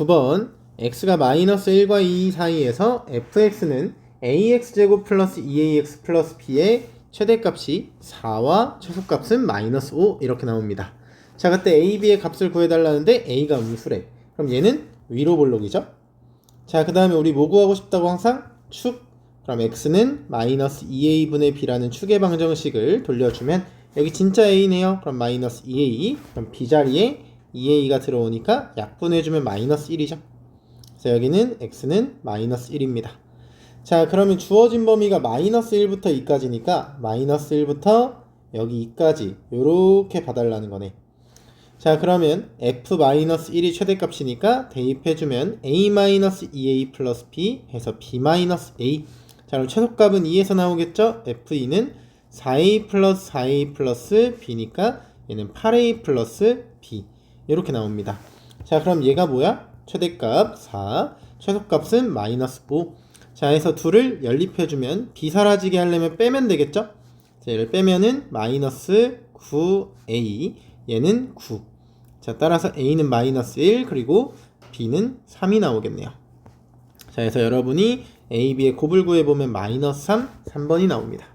9번 x가 마이너스 1과 2 사이에서 fx는 ax제곱 플러스 2ax 플러스 b의 최대값이 4와 최소값은 마이너스 5 이렇게 나옵니다. 자 그때 a, b의 값을 구해달라는데 a가 음수래. 그럼 얘는 위로 볼록이죠? 자 그 다음에 우리 뭐 구하고 싶다고 항상 축 그럼 x는 마이너스 2a분의 b라는 축의 방정식을 돌려주면 여기 진짜 a네요. 그럼 마이너스 2a 그럼 b 자리에 2a가 들어오니까 약분해주면 마이너스 1이죠. 그래서 여기는 x는 마이너스 1입니다. 자 그러면 주어진 범위가 마이너스 1부터 2까지니까 마이너스 1부터 여기 2까지 요렇게 봐달라는 거네. 자 그러면 f-1이 최대값이니까 대입해주면 a-2a 플러스 b 해서 b-a 자 그럼 최소값은 2에서 나오겠죠? f2는 4a 플러스 4a 플러스 b니까 얘는 8a 플러스 b 이렇게 나옵니다. 자 그럼 얘가 뭐야? 최대값 4 최소값은 마이너스 5 자 해서 둘을 연립해주면 b 사라지게 하려면 빼면 되겠죠? 자 얘를 빼면은 마이너스 9a 얘는 9 자, 따라서 A는 마이너스 1, 그리고 B는 3이 나오겠네요. 자, 그래서 여러분이 A, B의 곱을 구해보면 마이너스 3, 3번이 나옵니다.